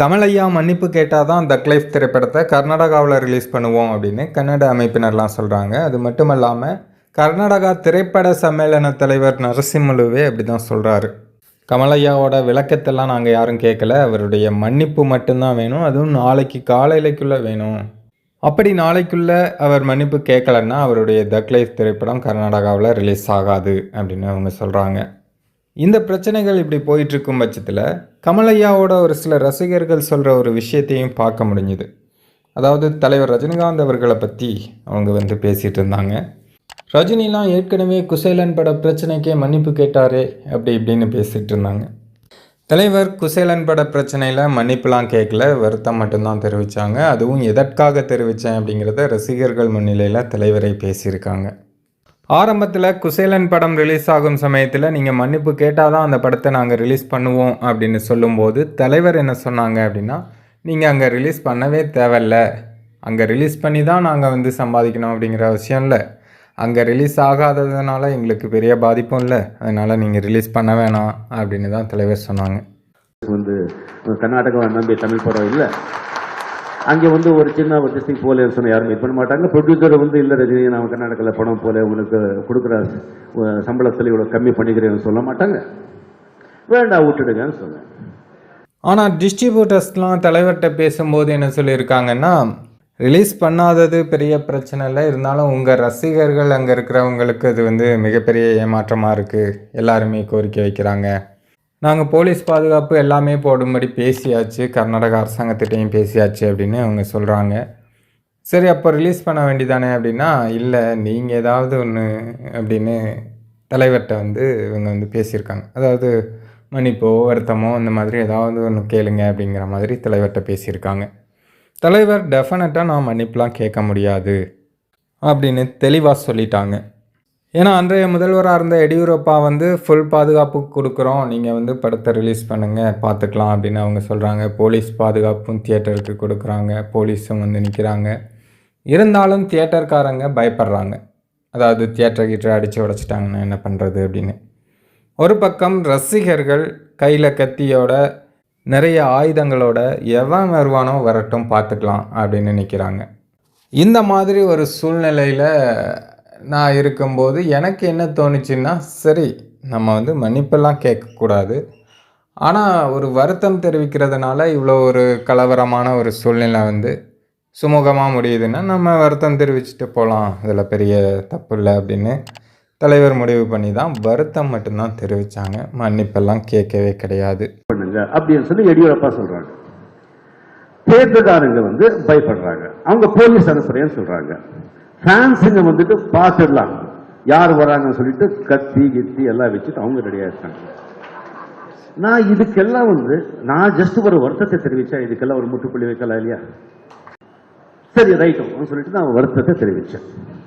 கமலையா மன்னிப்பு கேட்டால் தான் தக் லைஃப் திரைப்படத்தை கர்நாடகாவில் ரிலீஸ் பண்ணுவோம் அப்படின்னு கன்னட அமைப்பினர்லாம் சொல்கிறாங்க அது மட்டும் இல்லாமல் கர்நாடகா திரைப்பட சம்மேளன தலைவர் நரசிம்மலுவே அப்படி தான் சொல்கிறாரு கமலையாவோட விளக்கத்தெல்லாம் நாங்கள் யாரும் கேட்கல அவருடைய மன்னிப்பு மட்டும்தான் வேணும். அதுவும் நாளைக்கு காலையிலைக்குள்ளே வேணும். அப்படி நாளைக்குள்ளே அவர் மன்னிப்பு கேட்கலன்னா அவருடைய தக் லைஃப் திரைப்படம் கர்நாடகாவில் ரிலீஸ் ஆகாது அப்படின்னு அவங்க சொல்கிறாங்க இந்த பிரச்சனைகள் இப்படி போயிட்டு இருக்கும் பட்சத்தில் கமலையாவோட ஒரு சில ரசிகர்கள் சொல்கிற ஒரு விஷயத்தையும் பார்க்க முடிஞ்சுது. அதாவது தலைவர் ரஜினிகாந்த் அவர்களை பற்றி அவங்க வந்து பேசிகிட்டு இருந்தாங்க. ரஜினிலாம் ஏற்கனவே குசேலன் பட பிரச்சனைக்கே மன்னிப்பு கேட்டாரே அப்படி இப்படின்னு பேசிகிட்டு இருந்தாங்க. தலைவர் குசேலன் பட பிரச்சனையில் மன்னிப்புலாம் கேட்கல வருத்தம் மட்டும்தான் தெரிவித்தாங்க அதுவும் எதற்காக தெரிவித்தேன் அப்படிங்கிறத ரசிகர்கள் முன்னிலையில் தலைவரை பேசியிருக்காங்க. ஆரம்பத்தில் குசேலன் படம் ரிலீஸ் ஆகும் சமயத்தில் நீங்கள் மன்னிப்பு கேட்டால் தான் அந்த படத்தை நாங்கள் ரிலீஸ் பண்ணுவோம் அப்படின்னு சொல்லும்போது தலைவர் என்ன சொன்னாங்க அப்படின்னா நீங்கள் அங்கே ரிலீஸ் பண்ணவே தேவையில்ல. அங்கே ரிலீஸ் பண்ணி தான் நாங்கள் வந்து சம்பாதிக்கணும் அப்படிங்கிற அவசியம் இல்லை. அங்கே ரிலீஸ் ஆகாததுனால எங்களுக்கு பெரிய பாதிப்பும் இல்லை. அதனால் நீங்கள் ரிலீஸ் பண்ண வேணாம். அப்படின்னு தான் தலைவர் சொன்னாங்க. வந்து கர்நாடகாவை நம்பி தமிழ் படம் இல்லை. அங்கே வந்து ஒரு சின்ன ஒரு டிஸ்ட்ரிக் போல சொன்ன யாரும் இது பண்ண மாட்டாங்க. ப்ரொடியூசர் வந்து இல்லை ரஜினி நான் கர்நாடகாவில் படம் போல உங்களுக்கு கொடுக்குற சம்பளத்தில் இவ்வளோ கம்மி பண்ணிக்கிறேன்னு சொல்ல மாட்டாங்க. வேண்டாம் விட்டுடுங்கன்னு சொன்னேன். ஆனால் டிஸ்ட்ரிபியூட்டர்ஸ்லாம் தலைவர்கிட்ட பேசும்போது என்ன சொல்லியிருக்காங்கன்னா ரிலீஸ் பண்ணாதது பெரிய பிரச்சனை இல்லை. இருந்தாலும் உங்கள் ரசிகர்கள் அங்கே இருக்கிறவங்களுக்கு அது வந்து மிகப்பெரிய ஏமாற்றமாக இருக்குது எல்லாருமே கோரிக்கை வைக்கிறாங்க. நாங்கள் போலீஸ் பாதுகாப்பு எல்லாமே போடும்படி பேசியாச்சு. கர்நாடக அரசாங்கத்திட்டையும் பேசியாச்சு அப்படின்னு அவங்க சொல்கிறாங்க சரி அப்போ ரிலீஸ் பண்ண வேண்டியதானே அப்படின்னா இல்லை நீங்கள் ஏதாவது ஒன்று அப்படின்னு தலைவர்கிட்ட வந்து இவங்க வந்து பேசியிருக்காங்க. அதாவது மன்னிப்போ வருத்தமோ இந்த மாதிரி ஏதாவது ஒன்று கேளுங்க அப்படிங்கிற மாதிரி தலைவர்கிட்ட பேசியிருக்காங்க. தலைவர் டெஃபினட்டாக நான் மன்னிப்புலாம் கேட்க முடியாது அப்படின்னு தெளிவாக சொல்லிட்டாங்க. ஏன்னா அன்றைய முதல்வராக இருந்த எடியூரப்பா வந்து ஃபுல் பாதுகாப்பு கொடுக்குறோம். நீங்கள் வந்து படத்தை ரிலீஸ் பண்ணுங்கள் பார்த்துக்கலாம் அப்படின்னு அவங்க சொல்கிறாங்க போலீஸ் பாதுகாப்பும் தியேட்டருக்கு கொடுக்குறாங்க. போலீஸும் வந்து நிற்கிறாங்க இருந்தாலும் தியேட்டர்காரங்க பயப்படுறாங்க. அதாவது தியேட்டர் கிட்ட அடித்து உடச்சிட்டாங்கன்னா என்ன பண்ணுறது அப்படின்னு. ஒரு பக்கம் ரசிகர்கள் கையில் கத்தியோட நிறைய ஆயுதங்களோட எவன் வருவானோ வரட்டும் பார்த்துக்கலாம் அப்படின்னு நிற்கிறாங்க இந்த மாதிரி ஒரு சூழ்நிலையில் நான் இருக்கும்போது எனக்கு என்ன தோணுச்சுன்னா சரி நம்ம வந்து மன்னிப்பெல்லாம் கேட்கக்கூடாது. ஆனால் ஒரு வருத்தம் தெரிவிக்கிறதுனால இவ்வளோ ஒரு கலவரமான ஒரு சூழ்நிலை வந்து சுமூகமாக முடியுதுன்னா நம்ம வருத்தம் தெரிவிச்சுட்டு போகலாம் அதில் பெரிய தப்பு இல்லை அப்படின்னு தலைவர் முடிவு பண்ணி தான் வருத்தம் மட்டும்தான் தெரிவித்தாங்க மன்னிப்பெல்லாம் கேட்கவே கிடையாது. பண்ணுங்க அப்படின்னு சொல்லி எடியூரப்பா சொல்கிறாங்க தேர்தல்காரங்க வந்து பயப்படுறாங்க. அவங்க போலீஸ் அனுப்புறேன்னு சொல்கிறாங்க ஃபேன்ஸுங்க வந்துட்டு பார்த்துடலாம் யார் வராங்கன்னு சொல்லிட்டு கத்தி கித்தி எல்லாம் வச்சுட்டு அவங்க ரெடியாக இருக்காங்க நான் இதுக்கெல்லாம் வந்து நான் ஜஸ்ட் ஒரு வருத்தத்தை தெரிவித்தேன் இதுக்கெல்லாம் ஒரு முற்றுப்புள்ளி வைக்கலாம் இல்லையா? சரி ரைட்டும் சொல்லிட்டு நான் வருத்தத்தை தெரிவிச்சேன்.